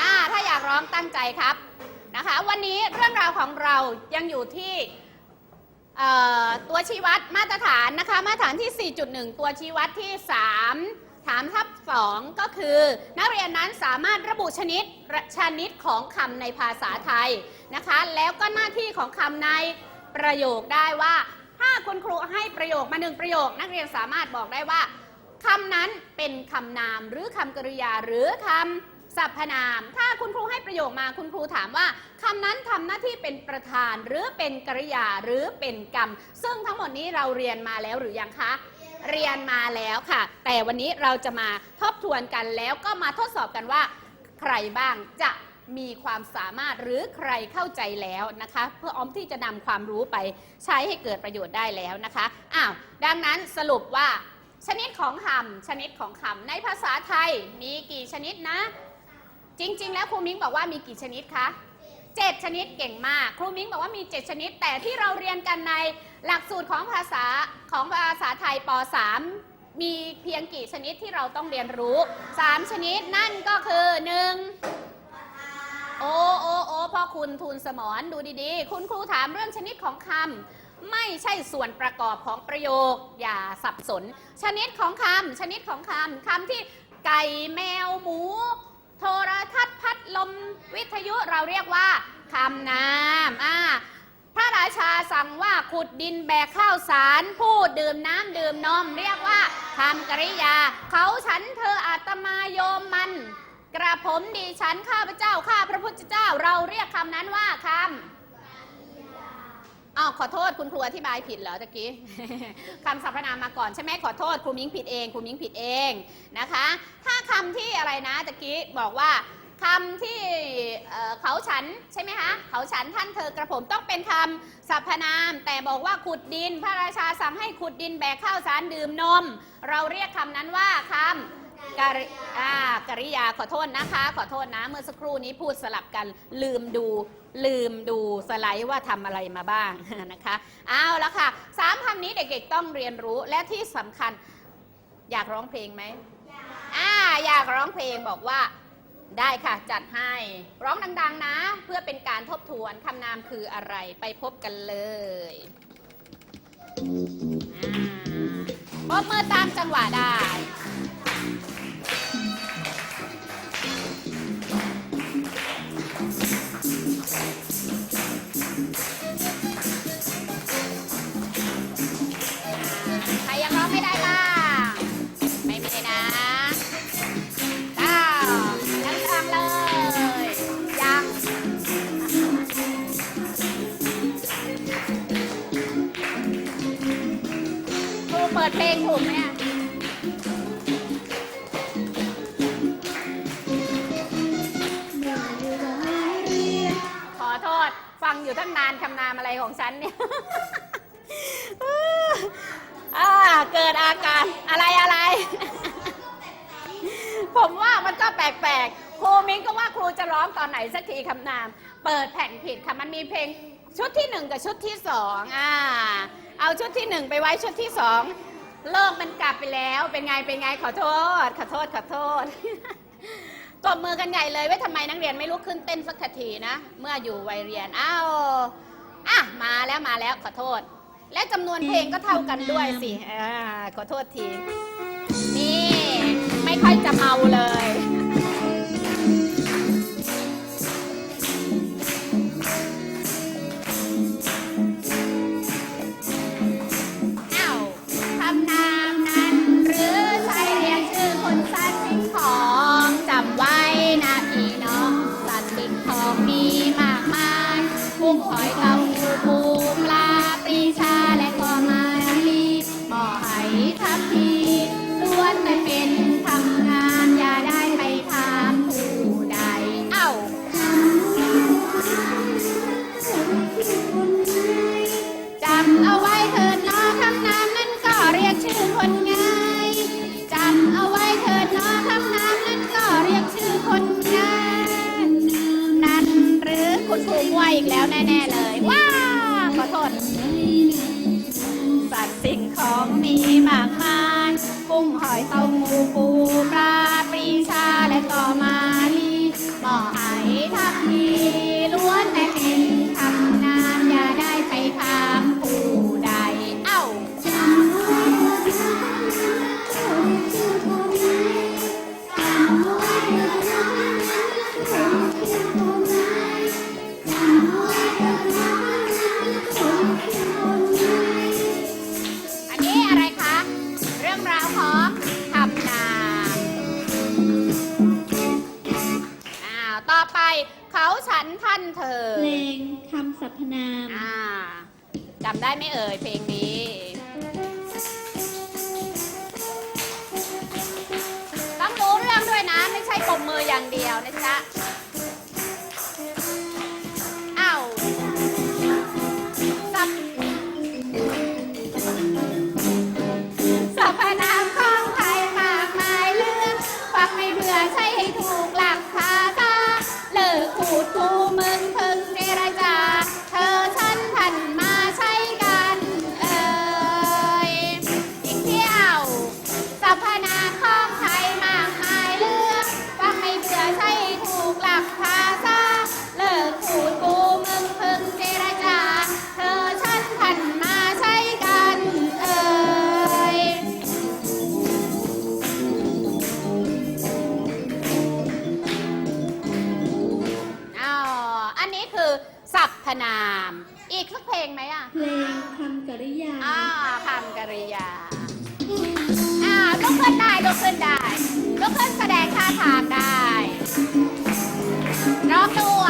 อ่าถ้าอยากร้องตั้งใจครับนะคะ วันนี้เรื่องราวของเรายังอยู่ที่ตัวชี้วัดมาตรฐานนะคะ มาตรฐานที่ 4.1 ตัวชี้วัดที่ 3 ถามทับ 2 ก็คือ นักเรียนนั้นสามารถระบุชนิดชนิดของคำในภาษาไทยนะคะ แล้วก็หน้าที่ของคำในประโยคได้ว่า ถ้าคุณครูให้ประโยคมาหนึ่งประโยค นักเรียนสามารถบอกได้ว่าคำนั้นเป็นคำนามหรือคำกริยาหรือคำ สรรพนาม ถ้าคุณครูให้ประโยคมาคุณครูถามว่าคำนั้นทำหน้าที่เป็นประธานหรือเป็นกริยาหรือเป็นกรรม ซึ่งทั้งหมดนี้เราเรียนมาแล้วหรือยังคะเรียนมาแล้วค่ะ แต่วันนี้เราจะมาทบทวนกันแล้วก็มาทดสอบกันว่า ใครบ้างจะมีความสามารถหรือใครเข้าใจแล้วนะคะ เพื่อออมที่จะนำความรู้ไปใช้ให้เกิดประโยชน์ได้แล้วนะคะอ้าวดังนั้นสรุปว่า ชนิดของคำชนิดของคำในภาษาไทยมีกี่ชนิดนะ จริง ๆ แล้วครูมิ้งบอกว่ามีกี่ชนิดคะเจ็ดชนิดเก่งมาก ครูมิ้งบอกว่ามี7ชนิด แต่ที่เราเรียนกันในหลักสูตรของภาษาของภาษาไทยป .3 มีเพียงกี่ชนิดที่เราต้องเรียนรู้ 3 ชนิดนั่นก็คือ 1 โอ้โอ้โอ้พ่อคุณทูลสมรดูดีๆ คุณครูถามเรื่องชนิดของคำไม่ใช่ส่วนประกอบของประโยค อย่าสับสน ชนิดของคำชนิดของคำคำที่ไก่แมวหมู โทรทัศน์พัดลมวิทยุเราเรียกว่าคำนามอ่าพระราชาสั่งว่าขุดดินแบกข้าวสารพูดดื่มน้ำดื่มนม เรียกว่าคำกริยา เขาฉันเธออาตมาโยมมัน กระผมดีฉันข้าพเจ้าข้าพระพุทธเจ้า เราเรียกคำนั้นว่าคำ อ้าวขอโทษคุณครูอธิบายผิดเหรอตะกี้ คำสรรพนามมาก่อนใช่ไหมขอโทษครูมิ้งผิดเองครูมิ้งผิดเองนะคะ ถ้าคำที่อะไรนะตะกี้บอกว่าคำที่เเขาฉันใช่ไหมคะเขาฉันท่านเธอกระผมต้องเป็นคำสรรพนาม แต่บอกว่าขุดดิน พระราชาสั่งให้ขุดดินแบกข้าวสารดื่มนม เราเรียกคำนั้นว่าคำ กริอ่ากริยาขอโทษนะคะ ขอโทษนะ เมื่อสักครู่นี้พูดสลับกันลืมดูลืมดูสไลด์ว่าทำอะไรมาบ้างนะคะเอาละค่ะสามคำนี้เด็กๆต้องเรียนรู้และที่สำคัญอยากร้องเพลงไหมอ่าอยากร้องเพลงบอกว่าได้ค่ะ จัดให้ร้องดัง ๆ นะ เพื่อเป็นการทบทวนคำนามคืออะไรไปพบกันเลยอ่าปรบมือตามจังหวะได้ ปิดเพลงถูกไหมอะขอโทษ ฟังอยู่ตั้งนานคำนามอะไรของฉันเนี่ยเกิดอาการอะไรอะไร ผมว่ามันก็แปลกๆ ครูมิ้งก็ว่าครูจะร้องตอนไหนสักทีคำนาม เปิดแผ่นผิดค่ะ มันมีเพลงชุดที่หนึ่งกับชุดที่สองอ่า เอาชุดที่หนึ่งไปไว้ชุดที่สอง โลกมันกลับไปแล้ว เป็นไง เป็นไง ขอโทษ ขอโทษ ขอโทษ ตบมือกันใหญ่เลยว่าทำไมนักเรียนไม่ลุกขึ้นเต้นสักทีนะ เมื่ออยู่วัยเรียน อ้าว อะ มาแล้ว มาแล้ว ขอโทษ และจำนวนเพลงก็เท่ากันด้วยสิอ่าขอโทษที นี่ ไม่ค่อยจะเมาเลยาก ไปเขาฉันท่านเธอ เพลงคำสรรพนาม อ่าจำได้ไหมเอ่ยเพลงนี้ ต้องรู้เรื่องด้วยนะ ไม่ใช่ปมมืออย่างเดียวนะจ๊ะ อันนี้คือสรรพนาม อีกสักเพลงไหมอะ เพลงคำกริยาอ่าคำกริยา อ่าลุกขึ้นได้ลุกขึ้นได้ลุกขึ้นแสดงท่าทางได้ร้องด้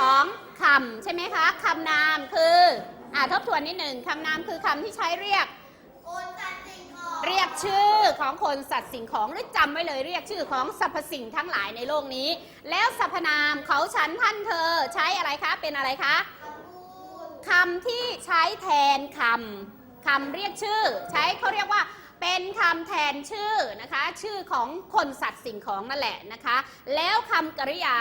ของคำใช่ไหมคะคำนามคืออ่าทบทวนนิดหนึ่งคำนามคือคำที่ใช้เรียกเรียกชื่อของคนสัตว์สิ่งของหรือจำไว้เลยเรียกชื่อของสรรพสิ่งทั้งหลายในโลกนี้ แล้วสรรพนามเขาฉันท่านเธอใช้อะไรคะ เป็นอะไรคะคำที่ใช้แทนคำคำเรียกชื่อ ใช้เขาเรียกว่าเป็นคำแทนชื่อนะคะ ชื่อของคนสัตว์สิ่งของนั่นแหละนะคะ แล้วคำกริยา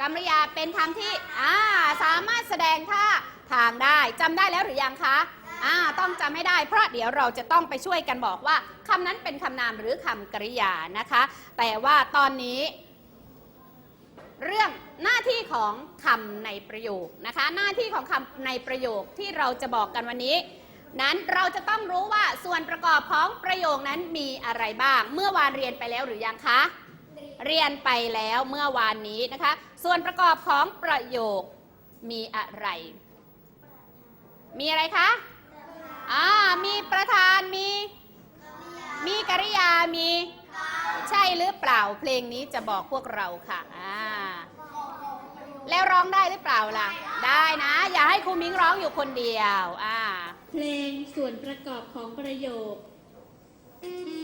กริยาเป็นคำที่อ่าสามารถแสดงท่าทางได้จำได้แล้วหรือยังคะอ่าต้องจำให้ได้เพราะเดี๋ยวเราจะต้องไปช่วยกันบอกว่าคำนั้นเป็นคำนามหรือคำกริยานะคะ แต่ว่าตอนนี้ เรื่องหน้าที่ของคำในประโยคนะคะ หน้าที่ของคำในประโยคที่เราจะบอกกันวันนี้นั้นเราจะต้องรู้ว่าส่วนประกอบของประโยคนั้นมีอะไรบ้าง เมื่อวานเรียนไปแล้วหรือยังคะ เรียนไปแล้วเมื่อวานนี้นะคะ ส่วนประกอบของประโยคมีอะไร มีอะไรคะอ่ามีประธานมี มีกริยามี ใช่หรือเปล่าเพลงนี้จะบอกพวกเราค่ะอ่าแล้วร้องได้หรือเปล่าล่ะ ได้นะ อย่าให้ครูมิ้งร้องอยู่คนเดียวอ่าเพลงส่วนประกอบของประโยคอ่า